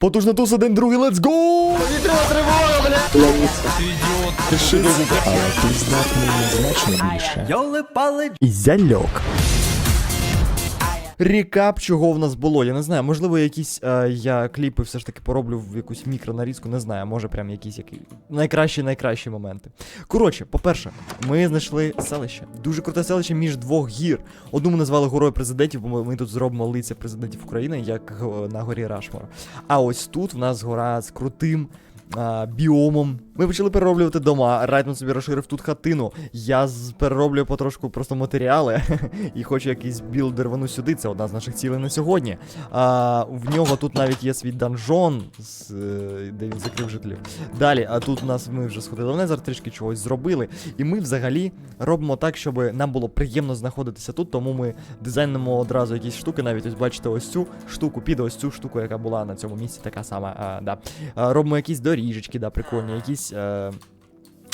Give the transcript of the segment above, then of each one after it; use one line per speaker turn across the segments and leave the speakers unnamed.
Потужна туса, день другий, let's go! Повітряна тривога, бля! Ти що Але ти здатний значно більше.
Йоли-пали
Ізяльок. Рікап, чого в нас було. Я не знаю, можливо, якісь е, я кліпи все ж таки пороблю в якусь мікронарізку, не знаю, може прям якісь які найкращі найкращі моменти. Коротше, по-перше, ми знайшли селище. Дуже круте селище між двох гір. Одну ми назвали горою президентів, бо ми, тут зробимо лиця президентів України, як на горі Рашмор. А ось тут в нас гора з крутим. А, біомом. Ми почали перероблювати дома. Райтман собі розширив тут хатину. Я перероблюю потрошку просто матеріали і хочу якийсь білд рвану сюди. Це одна з наших цілей на сьогодні. А, в нього тут навіть є свій данжон, з, е, де він закрив жителів. Далі, а тут у нас ми вже сходили в Незер, трішки чогось зробили. І ми взагалі робимо так, щоб нам було приємно знаходитися тут, тому ми дизайнимо одразу якісь штуки. Навіть ось бачите, ось цю штуку під ось цю штуку, яка була на цьому місці, така сама. А, да. а, робимо якісь доріжечки, да, прикольні, якісь. Е,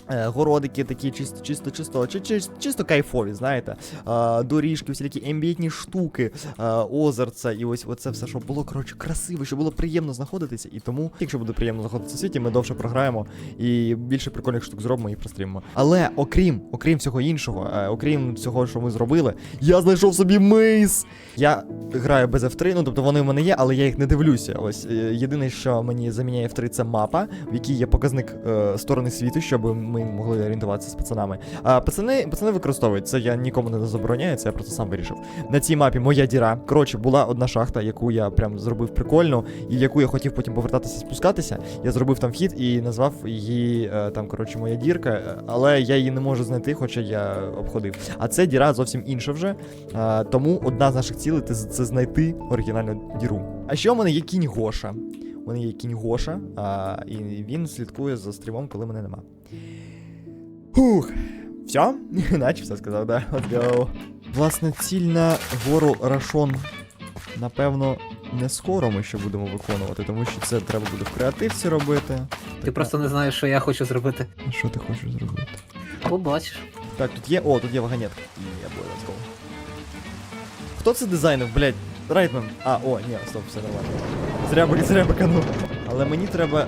Городики такі чисто, чисто, чисто, чи, чи, чисто кайфові, знаєте. А, доріжки, всілякі ембієтні штуки, а, озерця, і ось оце все, щоб було коротше красиво, щоб було приємно знаходитися. І тому, якщо буде приємно знаходитися в світі, ми довше програємо і більше прикольних штук зробимо і прострімимо. Але окрім, окрім всього іншого, е, окрім цього, що ми зробили, я знайшов собі мейс. Я граю без F3, ну тобто вони в мене є, але я їх не дивлюся. Ось е, єдине, що мені заміняє F3, це мапа, в якій є показник е, сторони світу, щоб ми могли орієнтуватися з пацанами. А пацани, пацани використовують це, я нікому не забороняю, це я просто сам вирішив. На цій мапі моя діра. Коротше, була одна шахта, яку я прям зробив прикольно, і яку я хотів потім повертатися спускатися. Я зробив там вхід і назвав її е, там, коротше, моя дірка, е, але я її не можу знайти, хоча я обходив. А це діра зовсім інша вже. Тому одна з наших цілей це, знайти оригінальну діру. А ще у мене є кінь Гоша. У мене є кінь Гоша, а, і він слідкує за стрімом, коли мене нема. Хух. Все? Наче все сказав, да. Let's go. Власне, ціль на гору Рашон. Напевно, не скоро ми ще будемо виконувати, тому що це треба буде в креативці робити.
Ти просто не знаєш, що я хочу зробити.
А Що ти хочеш зробити?
Побачиш.
Так, тут є. О, тут є вагонетка. Є, буде, let's go. Хто це дизайнив, блядь? Райтман. А, о, ні, стоп, все нормально. Зря, би- зря баканув. Але мені треба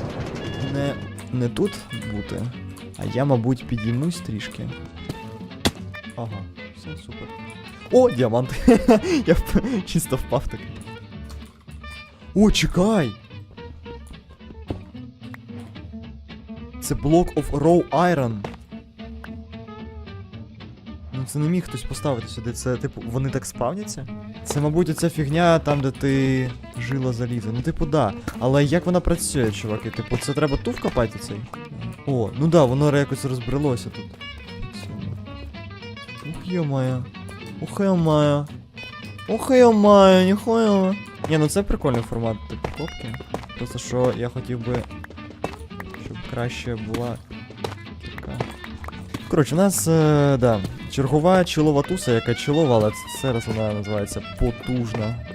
не, не тут бути, а я, мабуть, підіймусь трішки. Ага, все супер. О, діамант. я чисто впав так. О, чекай! Це блок of raw iron. Ну це не міг хтось поставити сюди. Це, типу, вони так спавняться? Це, мабуть, оця фігня там, де ти жила залізо. Ну, типу, да. Але як вона працює, чуваки? Типу, це треба ту вкопати цей? О, ну да, воно якось розбрелося тут. Ух йо-моє. Ух йо-моє. Ух йо-моє, ніхуя. Ні, ну це прикольний формат типу копки. Просто що я хотів би, щоб краще була така. Коротше, у нас, е, да, чергова чолова туса, яка чолова, але зараз вона називається потужна.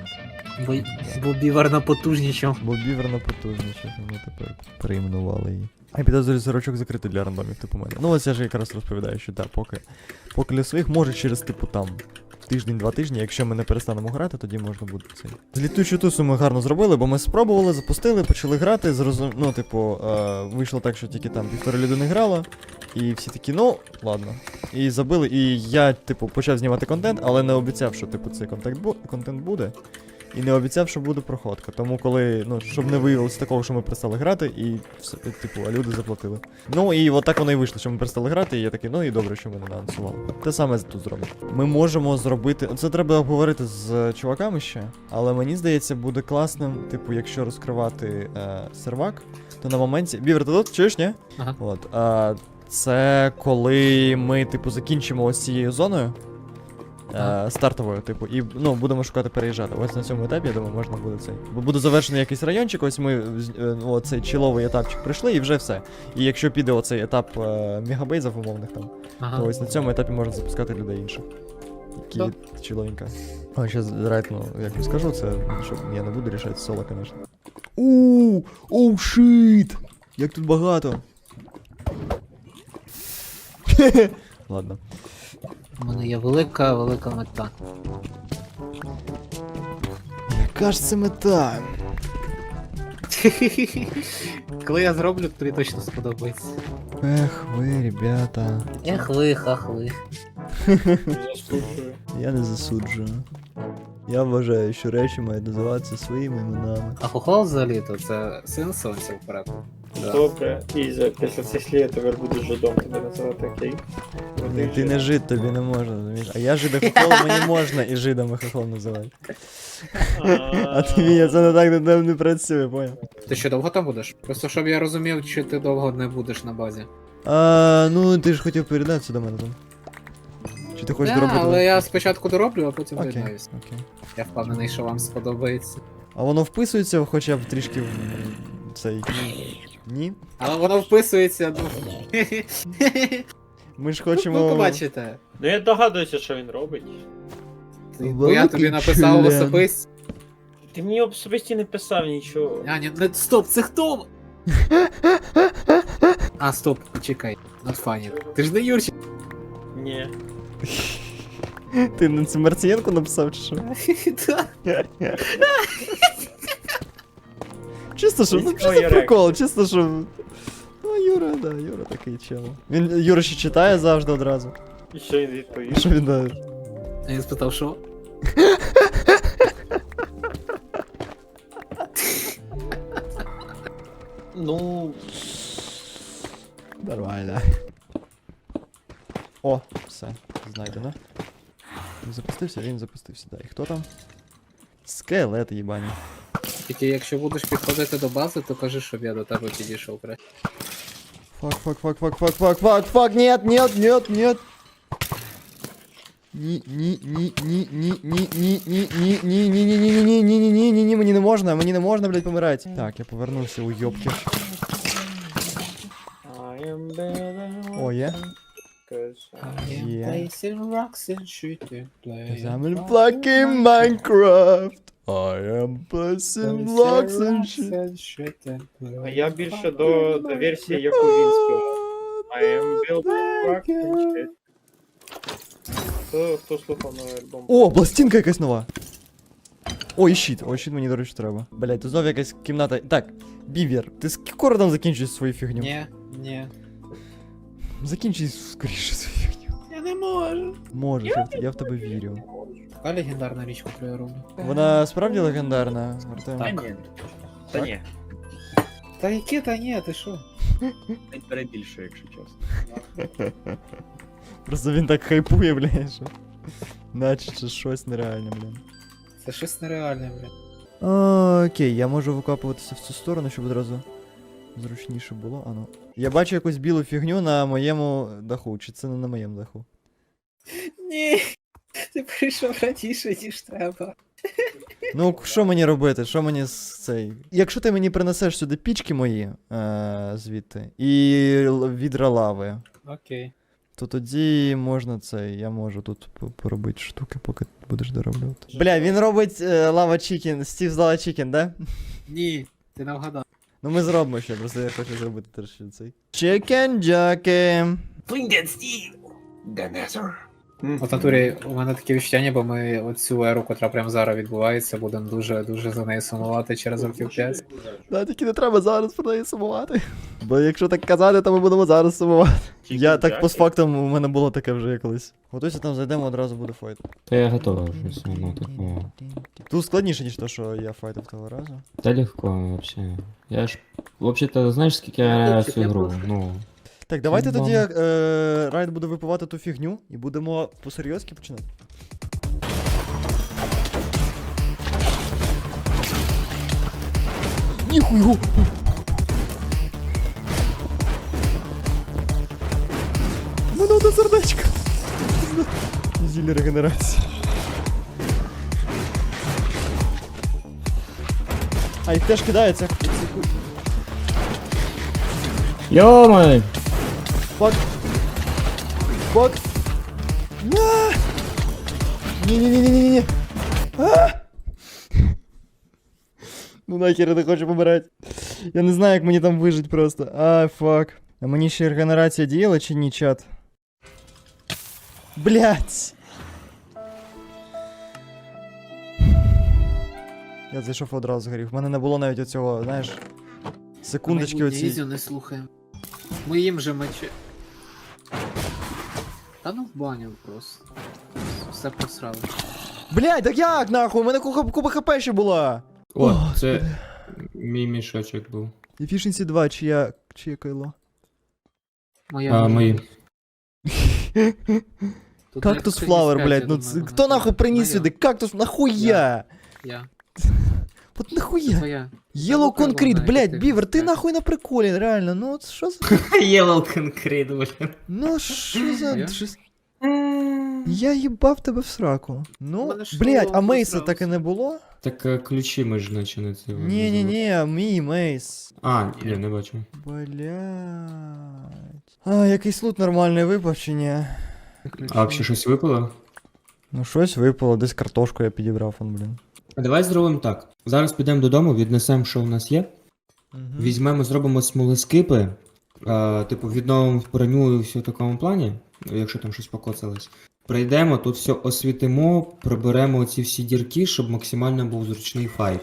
Бо, бо бівер на потужнішав.
Бо біверна потужніше, ми тепер перейменували її. А підозрюю зірочок закритий для рандомів, типу мене. Ну ось я ж якраз розповідаю, що так, поки. Поки для своїх може через типу там. Тиждень-два тижні, якщо ми не перестанемо грати, тоді можна буде цей. З літучу тусу ми гарно зробили, бо ми спробували, запустили, почали грати, зрозум... ну, типу, е, вийшло так, що тільки там півтори людини грало, і всі такі, ну, ладно. І забили, і я, типу, почав знімати контент, але не обіцяв, що типу цей контент, бу... контент буде. І не обіцяв, що буде проходка. Тому коли, ну, щоб не виявилося такого, що ми перестали грати, і все, типу, а люди заплатили. Ну і от так воно і вийшло, що ми перестали грати, і я такий, ну і добре, що ми не анонсували. Те саме тут зробимо. Ми можемо зробити. Це треба обговорити з чуваками ще, але мені здається, буде класним, типу, якщо розкривати е, сервак, то на моменті. Бівер, ти тут чуєш, ні?
Ага.
От. А, це коли ми, типу, закінчимо ось цією зоною. Е, стартовою, типу, і ну, будемо шукати переїжджати. Ось на цьому етапі, я думаю, можна буде цей. Бо буде завершений якийсь райончик, ось ми е, ну, оцей чіловий етапчик пройшли, і вже все. І якщо піде оцей етап е, мегабейзів умовних там,
Ага.
то ось на цьому етапі можна запускати людей інших. Які
Да.
чоловіка. А ще ну, як не скажу, це щоб я не буду рішати соло, звісно. Ууу, оу шит! Як тут багато. Ладно.
У мене є велика, велика мета.
Яка ж це мета?
Коли я зроблю, тобі точно сподобається.
Ех, ви, ребята.
Ех ви, ах ви.
Я не засуджую. Я вважаю, що речі мають називатися своїми іменами.
А хохол взагалі то це син сонця вперед. Да.
Добре, Ізя, після цих слів я тепер буду жидом тебе називати, окей?
Ні, ти не жид, тобі не можна, розумієш? А я жида хохол, мені можна і жидами хохол називати. А ти Віня, це не так не, не працює, поняв?
Ти що довго там будеш? Просто щоб я розумів, чи ти довго не будеш на базі.
А, ну ти ж хотів передатися до мене там. Чи ти хочеш
Да,
доробити?
але я спочатку дороблю, а потім
Окей,
доєднаюсь.
окей.
Я впевнений, що вам сподобається.
А воно вписується хоча б трішки в цей. Ні?
Але воно вписується, ну.
Ми ж
Ви
хочемо.
побачите.
Ну я догадуюся, що він робить.
Бо я
Великий
тобі написав
член.
особисто.
Ти мені особисті не писав нічого.
А, ні, не, стоп, це хто? а, стоп, почекай. Not funny. Ти ж не Юрчик.
Ні.
Ти на це Марцієнко написав чи що?
Да.
Чисто що, ну
Військовий
чисто прикол, чисто що. Ну, Юра, да, Юра такий чел. Він Юра ще читає завжди одразу.
І що він
І
відповів?
що він дає?
А Він спитав, що?
Ну,
Нормально. О, все, знайдено. Він запустився, він запустився, да. І хто там? Скелети їбані.
Тільки якщо будеш підходити до бази, то кажи, щоб я до тебе підійшов краще.
Фак, фак, фак, фак, фак, фак, фак, фак, нет, нет, нет, нет. Ні, ні, ні, ні, ні, ні, ні, ні, ні, ні, ні, ні, ні, ні, ні, ні, ні, ні, ні, ні, мені не можна, мені не можна, блядь, помирати. Так, я повернувся у йобки.
I am better
О, є?
because
I am
Yeah.
placing rocks and shooting
Cause I'm in fucking Minecraft. I am placing blocks and shit.
А я більше до, до версії, яку він співав. I am built rock and shit. Хто, хто слухав новий альбом?
О, пластинка якась нова. О, і щит. О, щит мені, до речі, треба. Блять, тут знов якась кімната. Так, Бівер, ти скоро там закінчуєш свою фігню?
Ні, ні.
Закінчуй скоріше свою.
Я не можу.
Можеш, я, в- я в тебе вірю.
Яка легендарна річ, яку я роблю?
Вона справді легендарна, Артем.
Так.
ні.
Так?
Та ні,
Та які та ні, ти що?
навіть перебільшую, якщо чесно.
Просто він так хайпує, блядь, що. Наче це щось нереальне, блін.
Це щось нереальне, блін.
Окей, я можу викопуватися в цю сторону, щоб одразу зручніше було. А ну. Я бачу якусь білу фігню на моєму даху, чи це не на моєму даху?
Ні. Ти прийшов раніше, ніж треба.
Ну, що мені робити? Що мені з цей. Якщо ти мені принесеш сюди пічки мої е- звідти і л- відра лави,
Окей.
то тоді можна цей. Я можу тут поробити штуки, поки будеш дороблювати. Бля, він робить е, лава чікен, Стів з лава чікен, да?
Ні, ти не вгадав.
Ну ми зробимо ще, просто я хочу зробити теж цей. Chicken Jockey!
Bring that steel!
От натурі у мене таке відчуття, ніби ми оцю еру, котра прямо зараз відбувається, будемо дуже дуже за нею сумувати через років 5.
Да, тільки не треба зараз про неї сумувати. Бо якщо так казати, то ми будемо зараз сумувати. Я так постфактум у мене було таке вже колись. Готуйся там зайдемо, одразу буде файт.
Та я готова вже все такого.
Тут складніше, ніж то, що я файтив того разу.
Та легко вообще. Я ж. Вообще-то, знаєш, скільки я граю в цю гру? Ну.
Так, давайте тоді е, Райд буде випивати ту фігню і будемо по-серйозки починати. Ніхуйго! Мене одне сердечко! Зілля регенерації. А їх теж кидається.
Йомай!
Фак. Фак. На! Ні-ні-ні-ні-ні. А! Ну нахер я не хочу помирати. Я не знаю, як мені там вижить просто. А, фак. А мені ще регенерація діяла чи ні, чат? Блять. Я зайшов одразу згорів. В мене не було навіть оцього, знаєш, Секундочки
Майбутнє
оці.
Ізю не слухаємо. Ми їм же мечі. Та ну в баню просто. Все просрали.
Блядь, так як нахуй? У мене куба, куба хп ще була.
О,
О,
це мій мішочок був.
Efficiency 2, чия, чиє кайло?
Моя
А, мої.
Тут
Кактус
як
флауер,
35,
блядь,
я
ну
думаю,
це- хто нахуй приніс
моя.
сюди? Кактус, нахуя?
Я.
От нахуя?
твоя.
Yellow Concrete, блядь,
ефективна,
бівер, ти нахуй на приколі, реально, ну от що за...
Yellow Concrete, блін.
Ну що за...
Я?
щось- Я їбав тебе в сраку. Ну,
мене ж
блядь, а
слово
Мейса так і не було?
Так е, ключі ми ж наче не це.
Ні, ні, ні, мій Мейс.
А, ні, не бачу.
Блядь. А, якийсь лут нормальний випав чи ні?
А взагалі щось випало?
Ну щось випало, десь картошку я підібрав, он, блін.
А давай зробимо так. Зараз підемо додому, віднесемо, що у нас є.
Мгм.
Візьмемо, зробимо смолоскипи, а, типу, відновимо броню і все в такому плані, якщо там щось покоцалось. Прийдемо, тут все освітимо, приберемо ці всі дірки, щоб максимально був зручний файт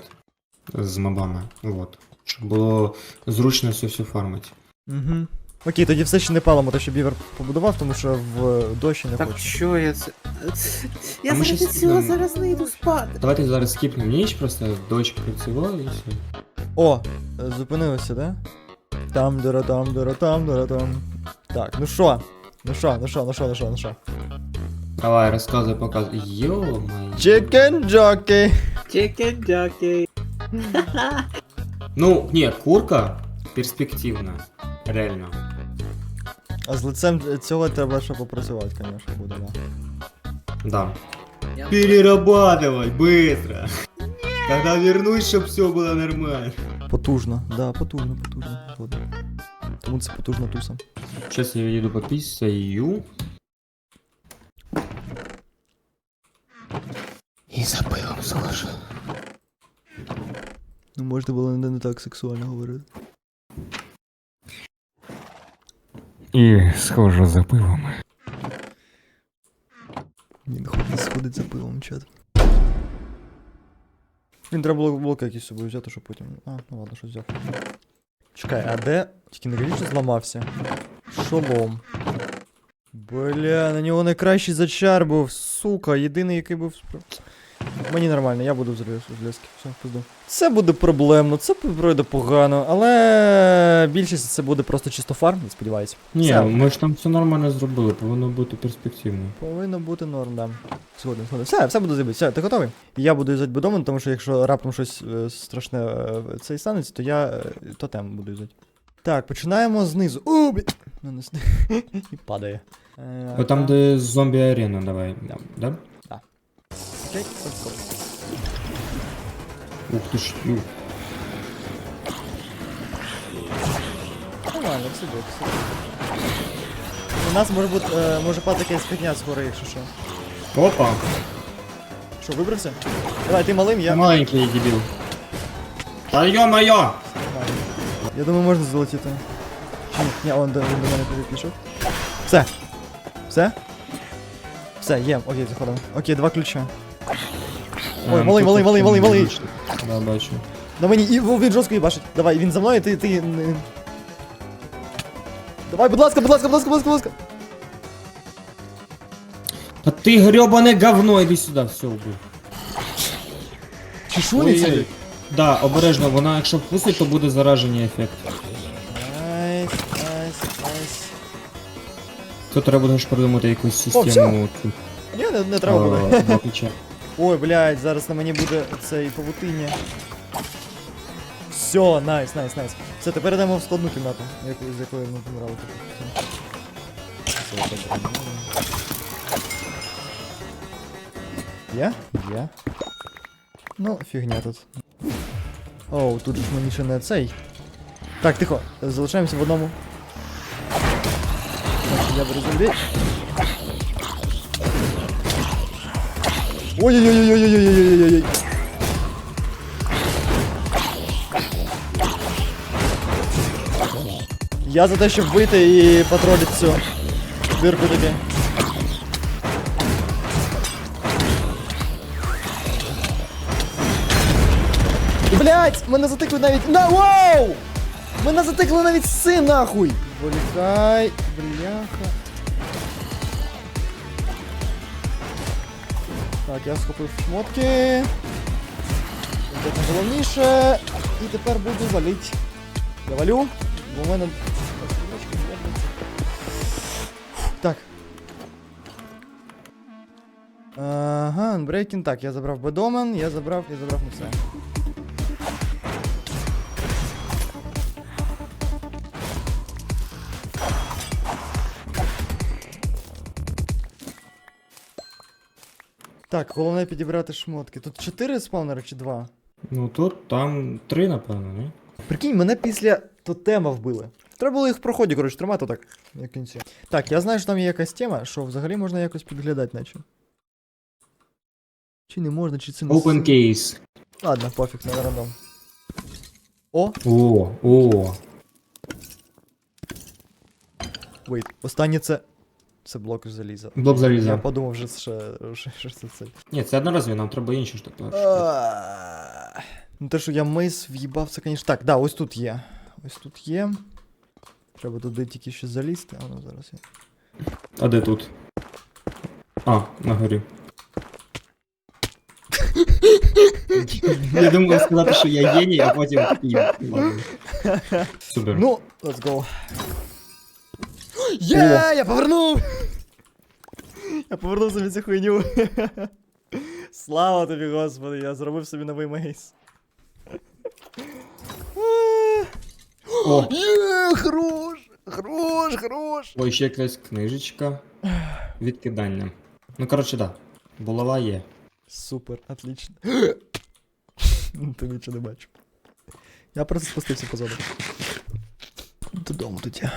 з мобами. Вот. Щоб було зручно все все фармити.
Угу. Окей, тоді все ще не палимо, те, що бівер побудував, тому що в дощі не
Так
хочу.
що я це.
А ми щас
цього
нам-
зараз не йду спати.
Давайте зараз скіпнемо ніч, просто дощ працював і все.
О, е, зупинилося, да? Там дара там дара там дара там. Так, ну що? Ну що, ну що, ну що, ну що, ну що?
Давай, розказуй, показуй. Йо-моє.
Chicken jockey.
Chicken jockey.
Ну, ні, курка перспективна. Реально.
А з лицем цього треба ще попрацювати, звісно, буде, да.
Да. Перерабатывай быстро. Когда вернусь, щоб все було нормально.
Потужно, да, потужно, потужно. Згоден. Тому це потужна туса.
Сейчас я їду по пісаю. І за пивом схожу.
Ну, можна було не, не так сексуально говорити.
І схожу за пивом.
Він ходить, сходить за пивом, чат. Він треба було блоки якісь з собою взяти, щоб потім. А, ну ладно, що взяв. Чекай, а де? Тільки не кажіть, що зламався. Шолом. Бля, на нього найкращий зачар був, сука, єдиний, який був. Мені нормально, я буду в злізки. Все, пизду. Це буде проблемно, це пройде погано, але більшість це буде просто чисто фарм, сподіваюся.
Ні,
Все.
ми ж там все нормально зробили, повинно бути перспективно.
Повинно бути норм, да. Згоден, згоден. Все, все буду забити. Все, ти готовий? Я буду юзати бедомен, тому що якщо раптом щось е, страшне е, це і станеться, то я е, тотем буду юзати. Так, починаємо знизу. Блін. Ну, не сни- І падає. Е,
О, там, де зомбі арена, давай. Да? Да?
Окей, let's go.
Ух ти ж. ух.
Нормально, все добре, все добре. У нас може бути, е, може падати якась фігня згори, якщо що.
Опа!
Що, вибрався? Давай, ти малим, я.
Я... Маленький дебіл. Та йо-моє!
Я думаю, можна залетіти. Чи ні? Ні, он до, він до мене туди пішов. Все. Все? Все, є, окей, заходимо. Окей, два ключа. Ой, малий, малий, малий, малий, малий.
Да, бачу.
На мені, і він жорстко їбашить. Давай, він за мною, ти, ти... Давай, будь ласка, будь ласка, будь ласка, будь ласка, будь ласка.
Та ти гребане говно, іди сюди, все убив.
Чи що?
Да, обережно, вона якщо впустить, то буде зараження ефект.
Найс, найс, найс.
Тут треба буде ж придумати якусь
О,
систему. тут,
Ні, не, не треба буде.
е.
Ой, блядь, зараз на мені буде цей павутиння. Все, найс, найс, найс. Все, тепер йдемо в складну кімнату, яку, з якої ми помирали. Є? Є. Ну, фігня тут. Оу, тут ж мені ще не цей. Так, тихо, залишаємося в одному. Я беру зомбі. Ой-ой-ой-ой-ой-ой-ой-ой-ой-ой. Я за те, щоб вийти і потролити цю дирку таки. Блять, мене затикли навіть. На вау! Мене затекли навіть си нахуй! Волікай, бляха. Так, я схопив шмотки. Це найголовніше. І тепер буду валити. Я валю, бо в мене. Так. Ага, Unbreaking. Так, я забрав бедомен, я забрав, я забрав не все. Так, головне підібрати шмотки. Тут 4 спавнери чи 2?
Ну тут там три, напевно, не?
Прикинь, мене після тотема вбили. Треба було їх в проході, коротше, тримати так, в кінці. Так, я знаю, що там є якась тема, що взагалі можна якось підглядати, наче. Чи не можна, чи це не.
Open case.
Ладно, пофіг, на рандом. О,
О, о.
вейт, останнє це. Це блок заліза.
Блок
Я
заліза.
подумав, що це що, що це це.
Ні, це одноразові, нам треба інші штуки.
А, Ну те, що я мис в'їбав, це, звісно. Так, да, ось тут є. Ось тут є. Треба туди тільки ще залізти, а ну зараз я.
А де тут? А, на горі. Я думав сказати, що я геній, а потім такий. ладно. Супер.
Ну, let's go. Є, я повернув! Я повернув собі цю хуйню. Слава тобі, господи, я зробив собі новий мейс.
О,
Є, хорош! Хорош, хорош!
ой, ще якась книжечка. Відкидання. Ну, коротше, да. Булава є.
Супер, отлично. Ти нічого не бачу. Я просто спустився по зону. Додому тут я.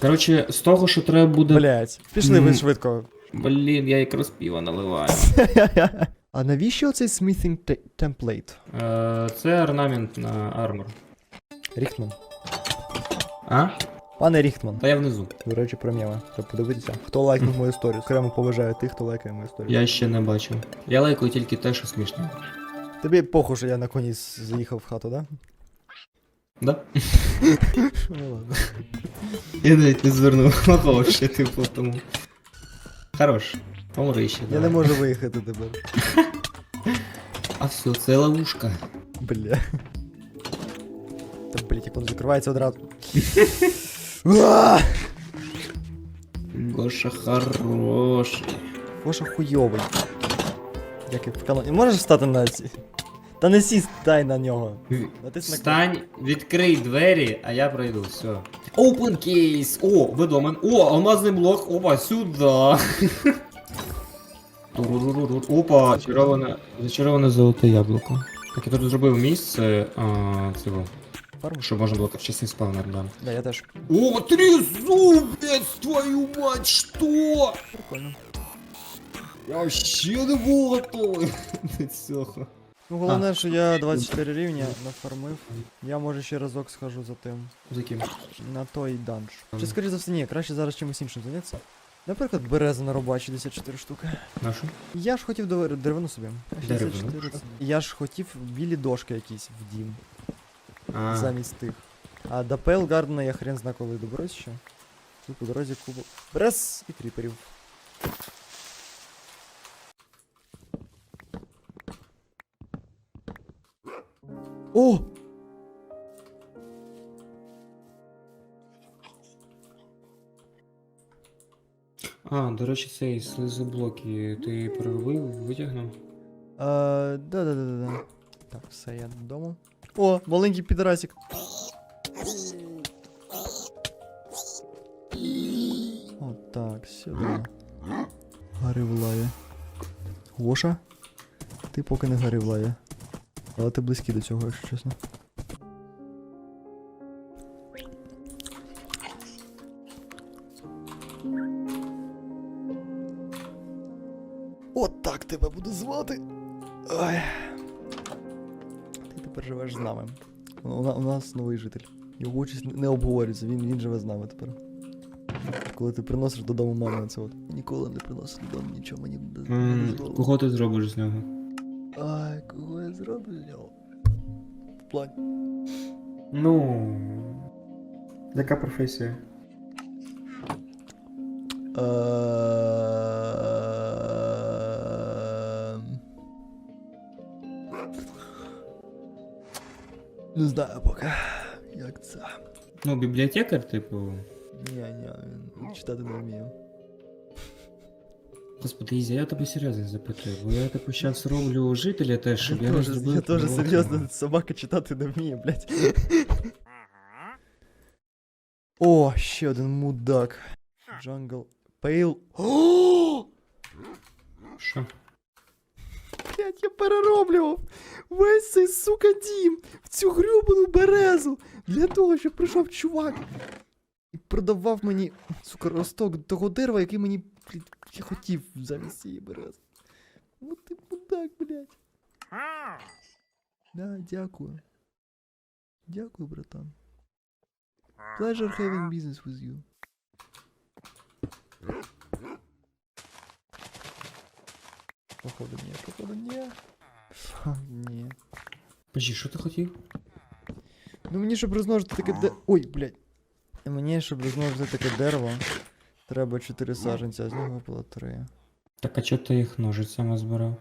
Коротше, з того, що треба буде.
Блять, пішли ви швидко.
Блін, я якраз піва наливаю.
А навіщо оцей smithing те- template?
Е, це орнамент на армор.
Ріхтман.
А?
Пане Ріхтман.
Та я внизу.
До речі, про мєми. Треба подивитися. Хто лайкнув мою історію? Окремо поважаю тих, хто лайкає мою історію.
Я ще не бачив. Я лайкаю тільки те, що смішно.
Тобі похуй, що я на коні з- заїхав в хату, да?
Да?
Ну ладно.
Я навіть не звернув увагу, ще типу тому. Хорош. Помри ще.
Я
давай.
не можу виїхати тепер.
А все, це ловушка.
Бля. Та блять, як воно закривається одразу. А!
Гоша хороший.
Гоша хуйовий. Як і в каноні. Можеш встати на ці. Та не сість, дай на нього. Натисни на
Встань, відкрий двері, а я пройду, все. Open case! О, ведомен. О, алмазний блок. Опа, сюди. Опа, зачароване, зачароване золоте яблуко. Так, я тут зробив місце, а, цього,
фарму.
щоб можна було часний спавнер, да.
Да, я теж.
О, трезу, блядь, твою мать, что?
Прикольно.
Я вообще не був готовий до цього.
Ну головне, що я 24 рівня нафармив. Я може ще разок схожу за тим.
За ким?
На той данж. Чи скоріше за все, ні, краще зараз чимось іншим зайнятися. Наприклад, береза на робачі 64 штуки.
Нашу?
Я ж хотів дер- деревину собі.
Деревину?
64 це- Я ж хотів білі дошки якісь в дім
А,
замість тих. А до Пейлгардена я хрен зна коли доберусь ще. Тут по дорозі кубок. Берез і кріперів. О!
а, до речі, цей слизоблоки ти переробив, витягнув?
Да, да, да, да, да. Так, все, я додому. О, маленький підрасик. От так, сюди. Гори в лаві. Гоша? Ти поки не гори в лаві. Але ти близький до цього, якщо чесно. От так тебе буду звати. Ой. Ти тепер живеш з нами. У, у нас новий житель. Його участь не обговорюється, він, він живе з нами тепер. Коли ти приносиш додому маму це от. Ніколи не приносив додому нічого мені не, не
Кого ти зробиш з нього?
Ай, кого я зроблю з нього? В плані.
Ну, Яка професія?
Ем. Не знаю поки. Як це?
Ну, бібліотекар, типу.
Ні, ні, читати не вмію.
Господи, Ізя, я тебе серйозно запитую, бо я типу щас роблю жителя теж, щоб я не зробив.
я теж
поворот.
серйозно, собака читати не вміє, блядь. О, ще один мудак. Джангл. Пейл. О!
Що?
Блять, я перероблював весь цей сука дім в цю грюбану березу для того, щоб прийшов чувак продавав мені сука росток того дерева, який мені блін, я хотів замість цієї берези. Ну ти мудак, блять. Да, дякую. Дякую, братан. Pleasure having business with you. Походу ні, походу ні. Ха, Ні.
Подожди, що ти хотів?
Ну мені, щоб розмножити таке де. Ой, блядь. Мені, щоб розмножити таке дерево, треба 4 саженця, а з нього випало 3.
Так а чого ти їх ножицями збирав?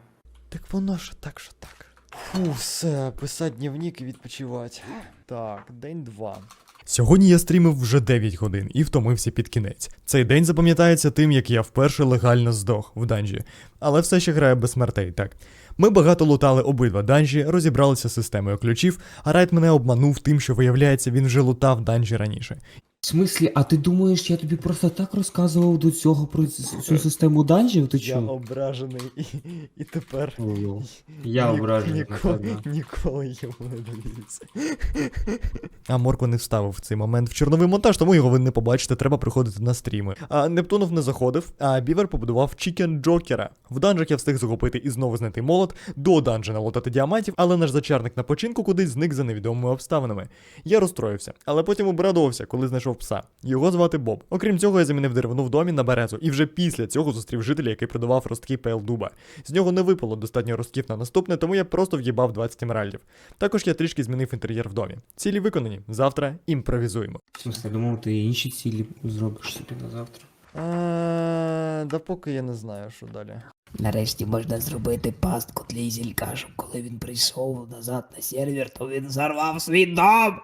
Так воно що так, що так. Фу, все, писати дневник і відпочивати. Так, день 2.
Сьогодні я стрімив вже 9 годин і втомився під кінець. Цей день запам'ятається тим, як я вперше легально здох в данжі, але все ще граю без смертей, так. Ми багато лутали обидва данжі, розібралися з системою ключів, а Райт мене обманув тим, що виявляється, він вже лутав данжі раніше.
В смислі, а ти думаєш, я тобі просто так розказував до цього про цю систему данжів? Ти
Я ображений і, і тепер.
О, Я
ні-
ображений,
Ніколи,
напевно.
ніколи йому не дивіться. А Морко не вставив в цей момент в чорновий монтаж, тому його ви не побачите, треба приходити на стріми. А Нептунов не заходив, а Бівер побудував Чікен Джокера. В данжах я встиг захопити і знову знайти молот, до данжа налутати діамантів, але наш зачарник на починку кудись зник за невідомими обставинами. Я розстроївся, але потім обрадувався, коли знайшов пса. Його звати Боб. Окрім цього, я замінив деревину в домі на березу, і вже після цього зустрів жителя, який продавав ростки пейл дуба. З нього не випало достатньо ростків на наступне, тому я просто в'їбав 20 емеральдів. Також я трішки змінив інтер'єр в домі. Цілі виконані. Завтра імпровізуємо.
В смислі, я думав, ти інші цілі зробиш собі на завтра.
А, да поки я не знаю, що далі.
Нарешті можна зробити пастку для Ізілька, щоб коли він прийшов назад на сервер, то він зарвав свій дом.